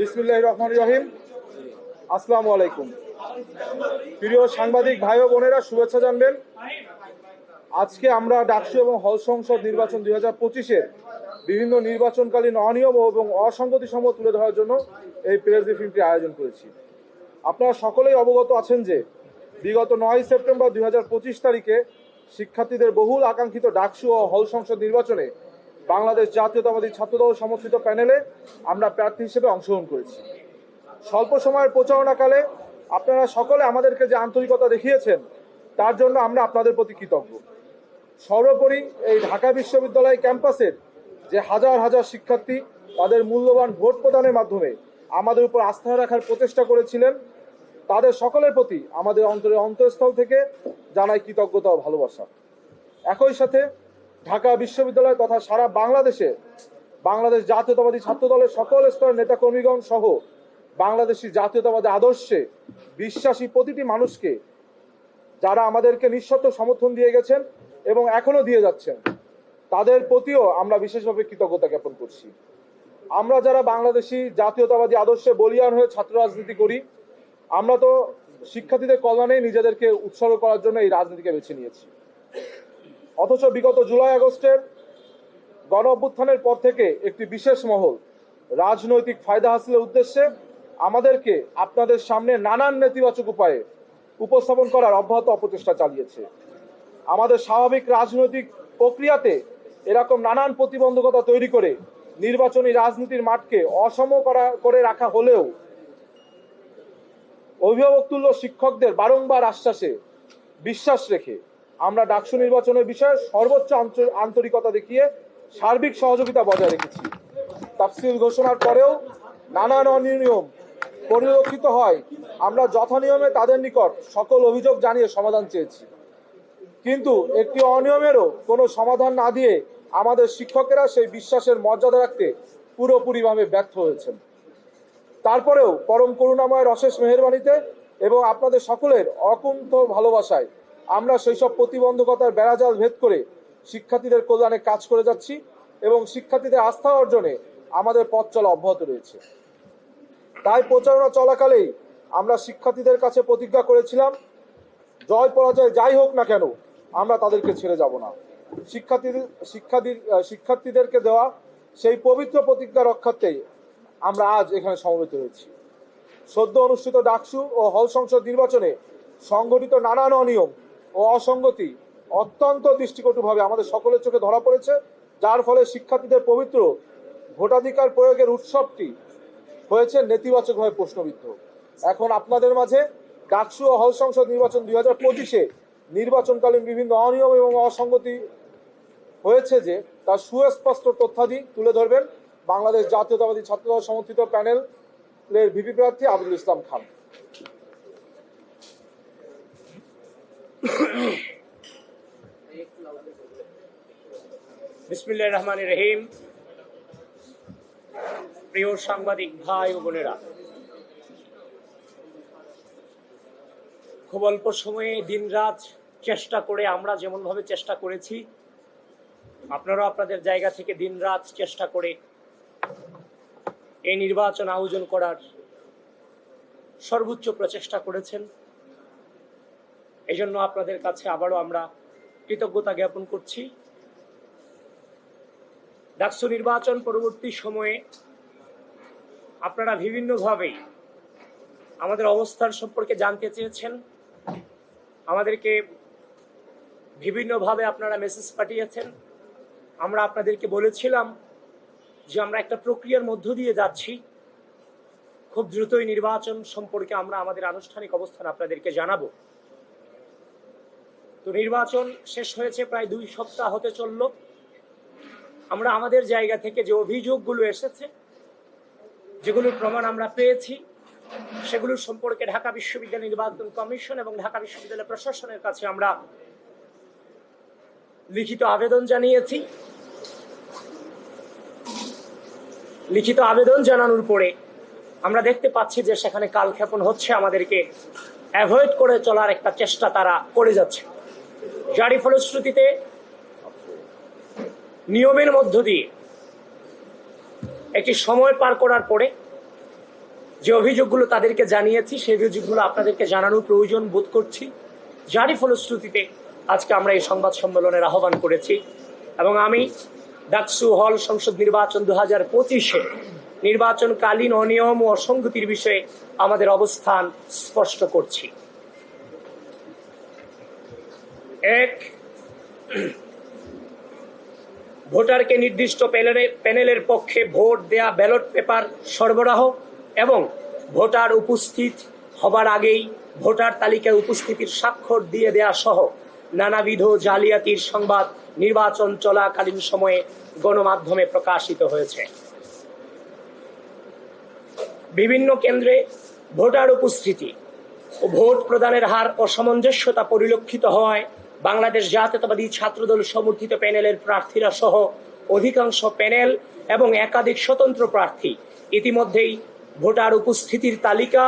বিসমুল্লাহ রহমান রহিম। আসসালামু আলাইকুম। প্রিয় সাংবাদিক ভাই ও বোনেরা, শুভেচ্ছা জানবেন। আজকে আমরা ডাকসু এবং হল সংসদ নির্বাচন দুই হাজার পঁচিশের বিভিন্ন নির্বাচনকালীন অনিয়ম এবং অসঙ্গতি সমূহ তুলে ধরার জন্য এই প্রেস ব্রিফিংটি আয়োজন করেছি। আপনারা সকলেই অবগত আছেন যে বিগত নয় সেপ্টেম্বর দুই হাজার পঁচিশ তারিখে শিক্ষার্থীদের বহুল আকাঙ্ক্ষিত ডাকসু ও হল সংসদ নির্বাচনে বাংলাদেশ জাতীয়তাবাদী ছাত্রদল সমর্থিত প্যানেলে আমরা প্রার্থী হিসেবে অংশগ্রহণ করেছি। স্বল্প সময়ের প্রচারণাকালে আপনারা সকলে আমাদেরকে যে আন্তরিকতা দেখিয়েছেন, তার জন্য আমরা আপনাদের প্রতি কৃতজ্ঞ। সর্বোপরি এই ঢাকা বিশ্ববিদ্যালয় ক্যাম্পাসের যে হাজার হাজার শিক্ষার্থী, তাদের মূল্যবান ভোট প্রদানের মাধ্যমে আমাদের উপর আস্থা রাখার প্রচেষ্টা করেছিলেন, তাদের সকলের প্রতি আমাদের অন্তরের অন্তঃস্থল থেকে জানাই কৃতজ্ঞতা ও ভালোবাসা। একই সাথে ঢাকা বিশ্ববিদ্যালয় তথা সারা বাংলাদেশে, বাংলাদেশ জাতীয়তাবাদী ছাত্র দলের সকল স্তরের নেতাকর্মীগণ সহ বাংলাদেশি জাতীয়তাবাদী আদর্শে বিশ্বাসী প্রতিটি মানুষকে যারা আমাদেরকে নিঃশর্ত সমর্থন দিয়ে গেছেন এবং এখনও দিয়ে যাচ্ছেন, তাদের প্রতিও আমরা বিশেষভাবে কৃতজ্ঞতা জ্ঞাপন করছি। আমরা যারা বাংলাদেশি জাতীয়তাবাদী আদর্শে বলিয়ান হয়ে ছাত্র রাজনীতি করি, আমরা তো শিক্ষার্থীদের কল্যাণে নিজেদেরকে উৎসর্গ করার জন্য এই রাজনীতিকে বেছে নিয়েছি। অথচ বিগত জুলাই আগস্টের গণ অভ্যুত্থানের পর থেকে একটি বিশেষ মহল, রাজনৈতিক ফায়দা হাসিলের উদ্দেশ্যে আমাদেরকে আপনাদের সামনে নানান নেতিবাচক উপায়ে উপস্থাপন করার অব্যাহত অপচেষ্টা চালিয়েছে। আমাদের স্বাভাবিক রাজনৈতিক প্রক্রিয়াতে এরকম নানান প্রতিবন্ধকতা তৈরি করে নির্বাচনী রাজনীতির মাঠকে অসম করা, করে রাখা হলেও অভিভাবক তুল্য শিক্ষকদের বারংবার আশ্বাসে বিশ্বাস রেখে আমরা ডাকসু নির্বাচনের বিষয়ে সর্বোচ্চ আন্ত- আন্তরিকতা দেখিয়ে সার্বিক সহযোগিতা বজায় রেখেছি। তাফসিল ঘোষণার পরেও নানান অনিয়ম পরিলক্ষিত হয়। আমরা যথানিয়মে তাদের নিকট সকল অভিযোগ জানিয়ে সমাধান চেয়েছি। কিন্তু একটি অনিয়মেরও কোনো সমাধান না দিয়ে আমাদের শিক্ষকেরা সেই বিশ্বাসের মর্যাদা রাখতে পুরোপুরিভাবে ব্যর্থ হয়েছেন। তারপরেও পরম করুণাময়ের অশেষ মেহরবানিতে এবং আপনাদের সকলের অকুণ্ঠ ভালোবাসায় আমরা সেই সব প্রতিবন্ধকতার বেড়াজাল ভেদ করে শিক্ষার্থীদের কল্যাণে কাজ করে যাচ্ছি এবং শিক্ষার্থীদের আস্থা অর্জনে আমাদের পথ চলা অব্যাহত রয়েছে। তাই প্রচারণা চলাকালেই আমরা শিক্ষার্থীদের কাছে প্রতিজ্ঞা করেছিলাম, জয় পরাজয় যাই হোক না কেন, আমরা তাদেরকে ছেড়ে যাব না। শিক্ষার্থীদের শিক্ষার্থী শিক্ষার্থীদেরকে দেওয়া সেই পবিত্র প্রতিজ্ঞা রক্ষার্থেই আমরা আজ এখানে সমবেত হয়েছি। সদ্য অনুষ্ঠিত ডাকসু ও হল সংসদ নির্বাচনে সংগঠিত নানান অনিয়ম ও অসঙ্গতি অত্যন্ত দৃষ্টিকটুভাবে আমাদের সকলের চোখে ধরা পড়েছে, যার ফলে শিক্ষার্থীদের পবিত্র ভোটাধিকার প্রয়োগের উৎসবটি হয়েছে নেতিবাচকভাবে প্রশ্নবিদ্ধ। এখন আপনাদের মাঝে ডাকসু ও হল সংসদ নির্বাচন দুই হাজার পঁচিশে নির্বাচনকালীন বিভিন্ন অনিয়ম এবং অসঙ্গতি হয়েছে যে, তার সুস্পষ্ট তথ্যাদি তুলে ধরবেন বাংলাদেশ জাতীয়তাবাদী ছাত্রদল সমর্থিত প্যানেলের ভিপি প্রার্থী আবুল ইসলাম খান। বিসমিল্লাহ রহমান রহিম। প্রিয় সাংবাদিক ভাই ও বোনেরা, খুব অল্প সময়ে দিনরাত চেষ্টা করে আমরা যেমনভাবে চেষ্টা করেছি, আপনারাও আপনাদের জায়গা থেকে দিনরাত চেষ্টা করে এই নির্বাচন আয়োজন করার সর্বোচ্চ প্রচেষ্টা করেছেন। এজন্য আপনাদের কাছে আবারও আমরা কৃতজ্ঞতা জ্ঞাপন করছি। ডাকসু নির্বাচন পরবর্তী সময়ে আপনারা বিভিন্নভাবে আমাদের অবস্থান সম্পর্কে জানতে চেয়েছেন। আমাদেরকে বিভিন্নভাবে আপনারা মেসেজ পাঠিয়েছেন। আমরা আপনাদেরকে বলেছিলাম যে আমরা একটা প্রক্রিয়ার মধ্য দিয়ে যাচ্ছি। খুব দ্রুতই নির্বাচন সম্পর্কে আমরা আমাদের আনুষ্ঠানিক অবস্থান আপনাদেরকে জানাব। তো নির্বাচন শেষ হয়েছে প্রায় দুই সপ্তাহ হতে চলল। আমরা আমাদের জায়গা থেকে যে অভিযোগগুলো এসেছে, যেগুলোর প্রমাণ আমরা পেয়েছি সেগুলো সম্পর্কে ঢাকা বিশ্ববিদ্যালয় নির্বাচন কমিশন এবং ঢাকা বিশ্ববিদ্যালয় প্রশাসনের কাছে আমরা লিখিত আবেদন জানিয়েছি। লিখিত আবেদন জানানোর পরে আমরা দেখতে পাচ্ছি যে সেখানে কালক্ষেপণ হচ্ছে, আমাদেরকে অ্যাভয়েড করে চলার একটা চেষ্টা তারা করে যাচ্ছে। যারই ফলশ্রুতিতে নিয়মের মধ্য দিয়ে একটি সময় পার করার পরে যে অভিযোগগুলো তাদেরকে জানিয়েছি, সেই অভিযোগগুলো আপনাদেরকে জানানোর প্রয়োজন বোধ করছি। যারই ফলশ্রুতিতে আজকে আমরা এই সংবাদ সম্মেলনের আহ্বান করেছি এবং আমি ডাকসু হল সংসদ নির্বাচন দু হাজার পঁচিশে নির্বাচনকালীন অনিয়ম ও অসঙ্গতির বিষয়ে আমাদের অবস্থান স্পষ্ট করছি। এক, ভোটারকে নির্দিষ্ট প্যানেলে, প্যানেলের পক্ষে ভোট দেয়া ব্যালট পেপার সরবরাহ এবং ভোটার উপস্থিত হবার আগেই ভোটার তালিকায় উপস্থিতির স্বাক্ষর দিয়ে দেয়া সহ নানাবিধ জালিয়াতির সংবাদ নির্বাচন চলাকালীন সময়ে গণমাধ্যমে প্রকাশিত হয়েছে। বিভিন্ন কেন্দ্রে ভোটার উপস্থিতি ও ভোট প্রদানের হার অসামঞ্জস্যতা পরিলক্ষিত হওয়ায় বাংলাদেশ জাতীয়তাবাদী ছাত্রদল সমর্থিত প্যানেলের প্রার্থীরা সহ অধিকাংশ প্যানেল এবং একাধিক স্বতন্ত্র প্রার্থী ইতিমধ্যেই ভোটার উপস্থিতির তালিকা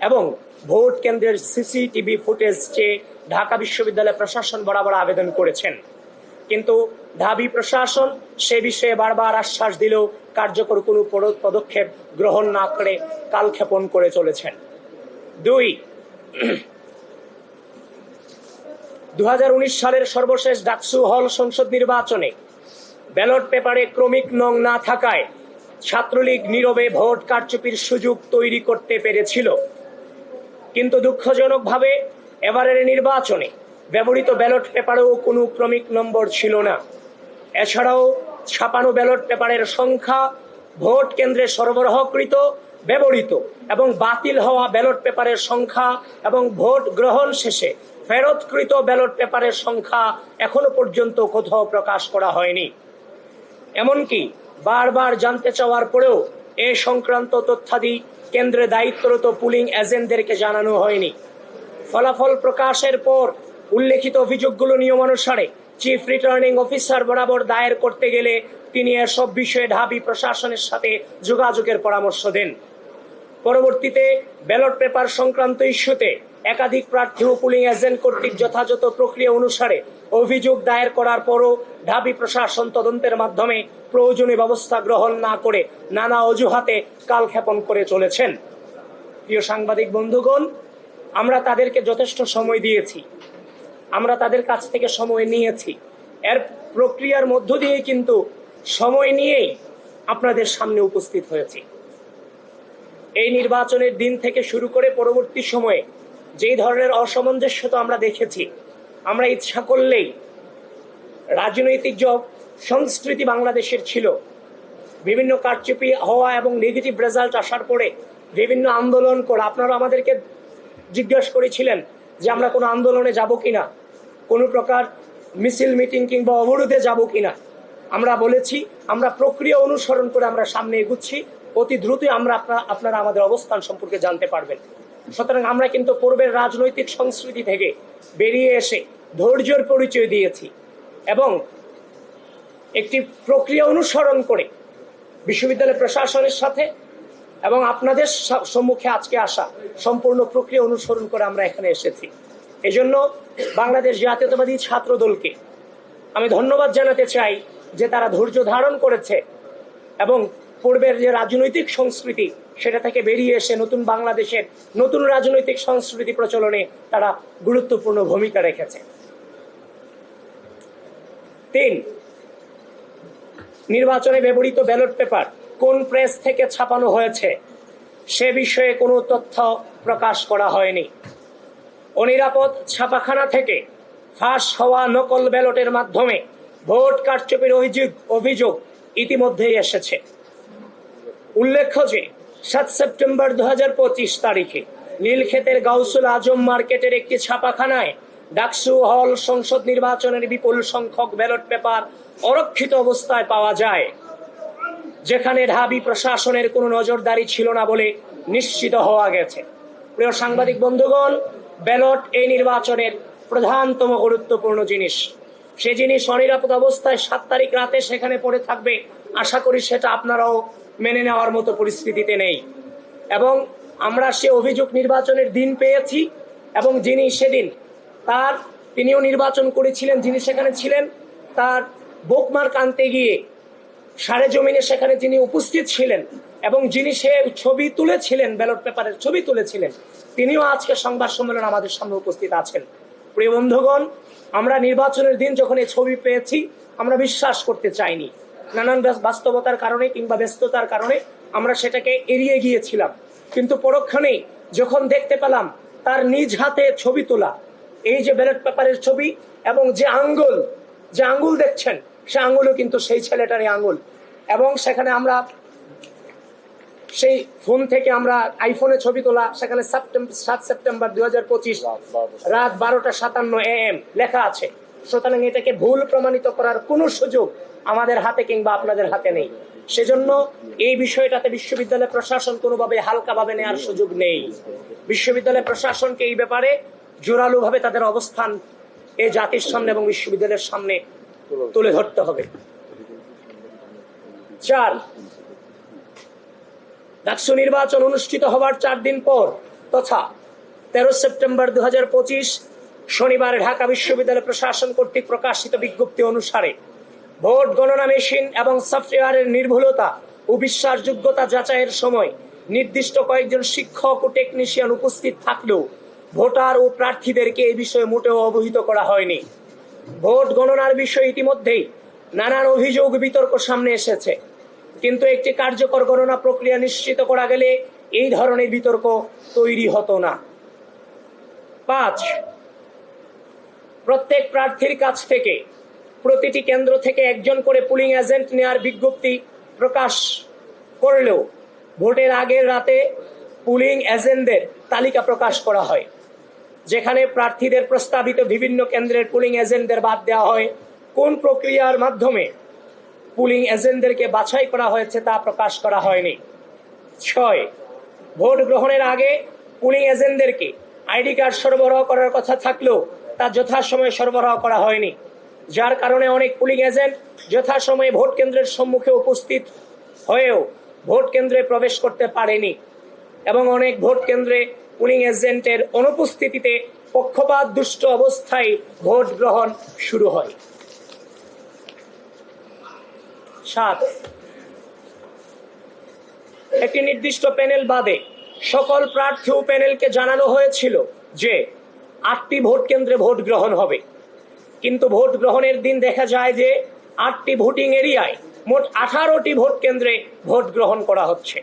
এবং ভোট কেন্দ্রের সিসিটিভি ফুটেজ চেয়ে ঢাকা বিশ্ববিদ্যালয় প্রশাসন বরাবর আবেদন করেছেন। কিন্তু ঢাবি প্রশাসন সে বিষয়ে বারবার আশ্বাস দিলেও কার্যকর কোনো পদক্ষেপ গ্রহণ না করে কালক্ষেপণ করে চলেছেন। দুই দু হাজার উনিশ সালের সর্বশেষ ডাকসু হল সংসদ নির্বাচনে ব্যালট পেপারে ক্রমিক নং না থাকায় ছাত্রলীগ নীরবে ভোট কারচুপির সুযোগ তৈরি করতে পেরেছিল। কিন্তু দুঃখজনকভাবে এবারের নির্বাচনে ব্যবহৃত ব্যালট পেপারেও কোনো ক্রমিক নম্বর ছিল না। এছাড়াও ছাপানো ব্যালট পেপারের সংখ্যা ভোট কেন্দ্রে সরবরাহকৃত, ব্যবহৃত এবং বাতিল হওয়া ব্যালট পেপারের সংখ্যা এবং ভোট গ্রহণ শেষে ফেরতকৃত ব্যালট পেপারের সংখ্যা এখনও পর্যন্ত কোথাও প্রকাশ করা হয়নি। এমনকি বারবার জানতে চাওয়ার পরেও এ সংক্রান্ত তথ্যাদি কেন্দ্রে দায়িত্বরত পুলিং এজেন্টদেরকে জানানো হয়নি। ফলাফল প্রকাশের পর উল্লেখিত অভিযোগগুলো নিয়মানুসারে চিফ রিটার্নিং অফিসার বরাবর দায়ের করতে গেলে তিনি এসব বিষয়ে ঢাবি প্রশাসনের সাথে যোগাযোগের পরামর্শ দেন। পরবর্তীতে ব্যালট পেপার সংক্রান্ত ইস্যুতে একাধিক প্রার্থী ও পুলিং এজেন্ট কর্তৃক যথাযথ প্রক্রিয়া অনুসারে অভিযোগ দায়ের করার পরও ঢাবি প্রশাসন তদন্তের মাধ্যমে প্রয়োজনীয় ব্যবস্থা গ্রহণ না করে নানা অজুহাতে কালক্ষেপণ করে চলেছেন। প্রিয় সাংবাদিক বন্ধুগণ, আমরা তাদেরকে যথেষ্ট সময় দিয়েছি। আমরা তাদের কাছ থেকে সময় নিয়েছি। এর প্রক্রিয়ার মধ্য দিয়ে কিন্তু সময় নিয়েই আপনাদের সামনে উপস্থিত হয়েছি। এই নির্বাচনের দিন থেকে শুরু করে পরবর্তী সময়ে যেই ধরনের অসামঞ্জস্যতা আমরা দেখেছি, আমরা ইচ্ছা করলেই রাজনৈতিক যে সংস্কৃতি বাংলাদেশের ছিল, বিভিন্ন কারচুপি হওয়া এবং নেগেটিভ রেজাল্ট আসার পরে বিভিন্ন আন্দোলন করা, আপনারা আমাদেরকে জিজ্ঞেস করেছিলেন যে আমরা কোনো আন্দোলনে যাব কিনা, কোনো প্রকার মিছিল মিটিং কিংবা অবরোধে যাব কিনা। আমরা বলেছি, আমরা প্রক্রিয়া অনুসরণ করে আমরা সামনে এগুচ্ছি, অতি দ্রুতই আমরা আপনারা আমাদের অবস্থান সম্পর্কে জানতে পারবেন। সুতরাং আমরা কিন্তু পূর্বের রাজনৈতিক সংস্কৃতি থেকে বেরিয়ে এসে ধৈর্যের পরিচয় দিয়েছি এবং একটি প্রক্রিয়া অনুসরণ করে বিশ্ববিদ্যালয় প্রশাসনের সাথে এবং আপনাদের সম্মুখে আজকে আসা সম্পূর্ণ প্রক্রিয়া অনুসরণ করে আমরা এখানে এসেছি। এজন্য বাংলাদেশ জাতীয়তাবাদী ছাত্র দলকে আমি ধন্যবাদ জানাতে চাই যে তারা ধৈর্য ধারণ করেছে এবং পূর্বের যে রাজনৈতিক সংস্কৃতি সেটা থেকে বেরিয়ে এসে নতুন বাংলাদেশের নতুন রাজনৈতিক সংস্কৃতি প্রচলনে তারা গুরুত্বপূর্ণ ভূমিকা রেখেছে। তিন, নির্বাচনে ব্যবহৃত ব্যালট পেপার কোন প্রেস থেকে ছাপানো হয়েছে সে বিষয়ে কোনো তথ্য প্রকাশ করা হয়নি। অনিরাপদ ছাপাখানা থেকে ফাঁস হওয়া নকল ব্যালটের মাধ্যমে ভোট কারচুপির অভিযোগ অভিযোগ ইতিমধ্যেই এসেছে। উল্লেখ্য যে সাত সেপ্টেম্বর দু হাজার পঁচিশ তারিখে নীলক্ষেতের গাউসুল আজম মার্কেটের একটি ছাপাখানায় ডাকসু হল সংসদ নির্বাচনের বিপুল সংখ্যক ব্যালট পেপার অরক্ষিত অবস্থায় পাওয়া যায়, যেখানে ঢাবি প্রশাসনের কোনো নজরদারি ছিল না বলে নিশ্চিত হওয়া গেছে। প্রিয় সাংবাদিক বন্ধুগণ, ব্যালট এই নির্বাচনের প্রধানতম গুরুত্বপূর্ণ জিনিস। সে জিনিস অনিরাপদ অবস্থায় সাত তারিখ রাতে সেখানে পড়ে থাকবে। আশা করি সেটা আপনারাও মেনে নেওয়ার মতো পরিস্থিতিতে নেই। এবং আমরা সে অভিযোগ নির্বাচনের দিন পেয়েছি এবং যিনি সেদিন তার, তিনিও নির্বাচন করেছিলেন, যিনি সেখানে ছিলেন, তার বোকমার আনতে গিয়ে সারে জমিনে সেখানে যিনি উপস্থিত ছিলেন এবং যিনি সে ছবি তুলেছিলেন, ব্যালট পেপারের ছবি তুলেছিলেন, তিনিও আজকে সংবাদ সম্মেলন আমাদের সামনে উপস্থিত আছেন। প্রিয় বন্ধুগণ, আমরা নির্বাচনের দিন যখন এই ছবি পেয়েছি, আমরা বিশ্বাস করতে চাইনি। নানান বাস্তবতার কারণে কিংবা ব্যস্ততার কারণে আমরা সেটাকে এড়িয়ে গিয়েছিলাম। কিন্তু পরক্ষণেই যখন দেখতে পেলাম তার নিজ হাতে ছবি তোলা এই যে ব্যালট পেপারের ছবি এবং যে আঙ্গুল যে আঙ্গুল দেখছেন সে আঙ্গুলও কিন্তু সেই ছেলেটারই আঙ্গুল। এবং সেখানে আমরা সেই ফোন থেকে আমরা আইফোনে ছবি তোলা সেখানে সাত সেপ্টেম্বর দুই হাজার পঁচিশ রাত বারোটা সাতান্ন এ এম লেখা আছে। সুতরাং এটাকে ভুল প্রমাণিত করার কোনো সুযোগ আমাদের হাতে কিংবা আপনাদের হাতে নেই। সেজন্য এই বিষয়টাতে বিশ্ববিদ্যালয় প্রশাসন কোনোভাবে হালকাভাবে নেওয়ার সুযোগ নেই। বিশ্ববিদ্যালয় প্রশাসনকে এই ব্যাপারে জোরালোভাবে তাদের অবস্থান এই জাতির সামনে এবং বিশ্ববিদ্যালয়ের সামনে তুলে ধরতে হবে। চার, ডাকসু নির্বাচন অনুষ্ঠিত হবার চার দিন পর তথা তেরো সেপ্টেম্বর দু হাজার পঁচিশ শনিবার ঢাকা বিশ্ববিদ্যালয় প্রশাসন কর্তৃক প্রকাশিত বিজ্ঞপ্তি অনুসারে ভোট গণনা মেশিন এবং সফটওয়্যারের নির্ভুলতা ও বিশ্বাসযোগ্যতা যাচাইয়ের সময় নির্দিষ্ট কয়েকজন শিক্ষক ও টেকনিশিয়ান উপস্থিত থাকলেও ভোটার ও প্রার্থীদেরকে এই বিষয়ে মোটেও অবহিত করা হয়নি। ভোট গণনার বিষয়ে ইতিমধ্যেই নানান অভিযোগ বিতর্ক সামনে এসেছে। কিন্তু একটি কার্যকর গণনা প্রক্রিয়া নিশ্চিত করা গেলে এই ধরনের বিতর্ক তৈরি হতো না। পাঁচ, প্রত্যেক প্রার্থীর কাছ থেকে প্রতিটি কেন্দ্র থেকে একজন করে পুলিং এজেন্ট নেয়ার বিজ্ঞপ্তি প্রকাশ করলেও ভোটের আগের রাতে পুলিং এজেন্টদের তালিকা প্রকাশ করা হয়, যেখানে প্রার্থীদের প্রস্তাবিত বিভিন্ন কেন্দ্রের পুলিং এজেন্টদের বাদ দেওয়া হয়। কোন প্রক্রিয়ার মাধ্যমে পুলিং এজেন্টদেরকে বাছাই করা হয়েছে তা প্রকাশ করা হয়নি। ছয়, ভোট গ্রহণের আগে পুলিং এজেন্টদেরকে আইডি কার্ড সরবরাহ করার কথা থাকলেও তা যথাসময়ে সরবরাহ করা হয়নি। যার কারণে অনেক পুলিং এজেন্ট যথাসময়ে ভোট কেন্দ্রের সম্মুখে উপস্থিত হয়েও ভোট কেন্দ্রে প্রবেশ করতে পারেনি এবং অনেক ভোট কেন্দ্রে পুলিং এজেন্টের অনুপস্থিতিতে পক্ষপাত দুষ্ট অবস্থায় ভোট গ্রহণ শুরু হয়। সাত, একটি নির্দিষ্ট প্যানেল বাদে সকল প্রার্থী ও প্যানেলকে জানানো হয়েছিল যে আটটি ভোট কেন্দ্রে ভোট গ্রহণ হবে। কিন্তু ভোট গ্রহণের দিন দেখা যায় যে আটটি ভোটিং এরিয়ায় মোট আঠারোটি ভোট কেন্দ্রে ভোট গ্রহণ করা হচ্ছে।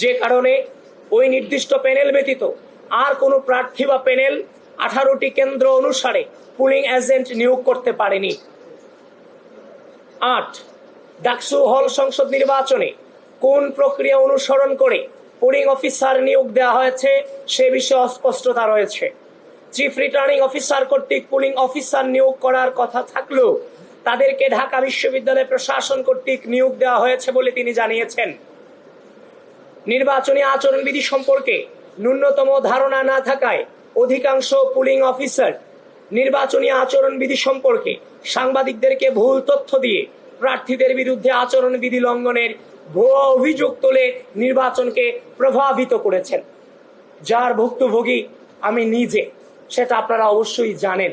যে কারণে ওই নির্দিষ্ট প্যানেল ব্যতীত আর কোনো প্রার্থী বা প্যানেল আঠারোটি কেন্দ্র অনুসারে পুলিং এজেন্ট নিয়োগ করতে পারেনি। আট, ডাকসু হল সংসদ নির্বাচনে কোন প্রক্রিয়া অনুসরণ করে পোলিং অফিসার নিয়োগ দেওয়া হয়েছে সে বিষয়ে অস্পষ্টতা রয়েছে। চিফ রিটার্নিং অফিসার কর্তৃক পুলিং অফিসার নিয়োগ করার কথা থাকলেও তাদেরকে ঢাকা বিশ্ববিদ্যালয় প্রশাসন কর্তৃক নিয়োগ দেওয়া হয়েছে বলে তিনি জানিয়েছেন। নির্বাচনী আচরণবিধি সম্পর্কে ন্যূনতম ধারণা না থাকায় অধিকাংশ পুলিং অফিসার নির্বাচনী আচরণবিধি সম্পর্কে সাংবাদিকদেরকে ভুল তথ্য দিয়ে প্রার্থীদের বিরুদ্ধে আচরণবিধি লঙ্ঘনের ভুয়া অভিযোগ তোলে নির্বাচনকে প্রভাবিত করেছেন। যার ভুক্তভোগী আমি নিজে। সেটা আপনারা অবশ্যই জানেন।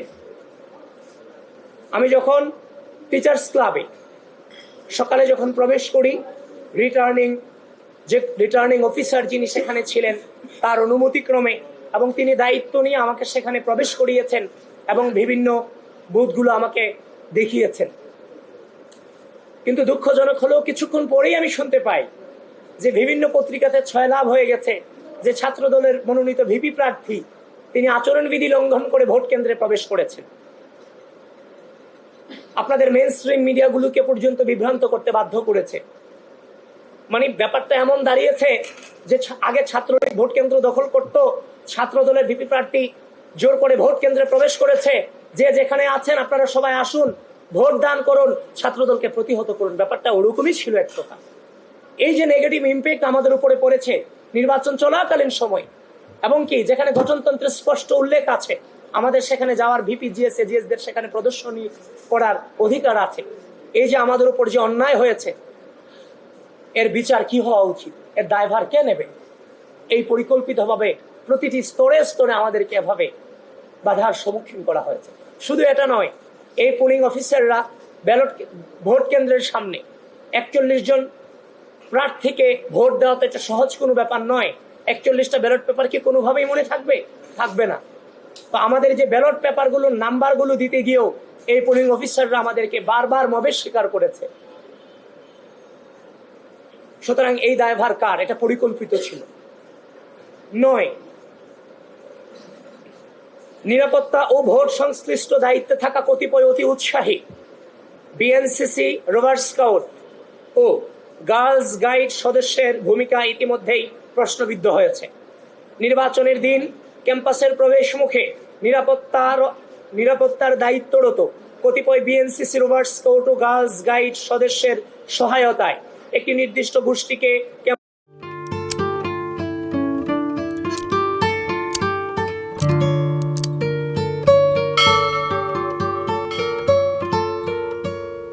আমি যখন টিচার্স ক্লাবে সকালে যখন প্রবেশ করি রিটার্নিং যে রিটার্নিং অফিসার যিনি সেখানে ছিলেন, তার অনুমতিক্রমে এবং তিনি দায়িত্ব নিয়ে আমাকে সেখানে প্রবেশ করিয়েছেন এবং বিভিন্ন বুথগুলো আমাকে দেখিয়েছেন। কিন্তু দুঃখজনক হলেও কিছুক্ষণ পরেই আমি শুনতে পাই যে বিভিন্ন পত্রিকাতে ছয় লাভ হয়ে গেছে, যে ছাত্র দলের মনোনীত ভিপি প্রার্থী তিনি আচরণবিধি লঙ্ঘন করে ভোট কেন্দ্রে প্রবেশ করেছেন। আপনাদের মেন স্ট্রিম মিডিয়াগুলোকে পর্যন্ত বিভ্রান্ত করতে বাধ্য করেছে। মানে ব্যাপারটা এমন দাঁড়িয়েছে যে আগে ছাত্রলীগ ভোট কেন্দ্র দখল করত ছাত্র দলের ভিপি প্রার্থী জোর করে ভোট কেন্দ্রে প্রবেশ করেছে। যে যেখানে আছেন, আপনারা সবাই আসুন ভোট দান করুন, ছাত্রদলকে প্রতিহত করুন। ব্যাপারটা ওরকমই ছিল এক কথা এই যে নেগেটিভ ইম্প্যাক্ট আমাদের উপরে পড়েছে, নির্বাচন চলাকালীন সময় এবং কি, যেখানে গঠনতন্ত্রের স্পষ্ট উল্লেখ আছে, আমাদের সেখানে যাওয়ার ভিপি জিএস এজিএস দের সেখানে প্রদর্শনী করার অধিকার আছে। এই যে আমাদের উপর যে অন্যায় হয়েছে, এর বিচার কি হওয়া উচিত? এর দায়ভার কে নেবে? এই পরিকল্পিতভাবে প্রতিটি স্তরে স্তরে আমাদেরকে এভাবে বাধার সম্মুখীন করা হয়েছে। শুধু এটা নয়, এই পোলিং অফিসাররা ব্যালট ভোট কেন্দ্রের সামনে একচল্লিশ জন প্রার্থীকে ভোট দেওয়া তো এটা সহজ কোনো ব্যাপার নয়। একচল্লিশটা ব্যালট পেপার কি কোনোভাবেই মনে থাকবে? থাকবে না। তো আমাদের যে ব্যালট পেপারগুলোর নাম্বারগুলো দিতে গিয়েও এই পোলিং অফিসাররা আমাদেরকে বারবার মবেশ স্বীকার করেছে। সুতরাং এই দায়ভার কার? এটা পরিকল্পিত ছিল। নয়, নিরাপত্তা ও ভোট সংশ্লিষ্ট দায়িত্বে থাকা কতিপয় অতি উৎসাহী বিএনসিসি রোভার স্কাউট ও গার্লস গাইড সদস্যের ভূমিকা ইতিমধ্যেই প্রশ্নবিদ্ধ হয়েছে। নির্বাচনের দিন ক্যাম্পাসের প্রবেশ মুখে নিরাপত্তার নিরাপত্তার দায়িত্বরত কতিপয় বিএনসিসি রোভার স্কাউট ও গার্লস, গাইড সদস্যের সহায়তায় একটি নির্দিষ্ট গোষ্ঠীকে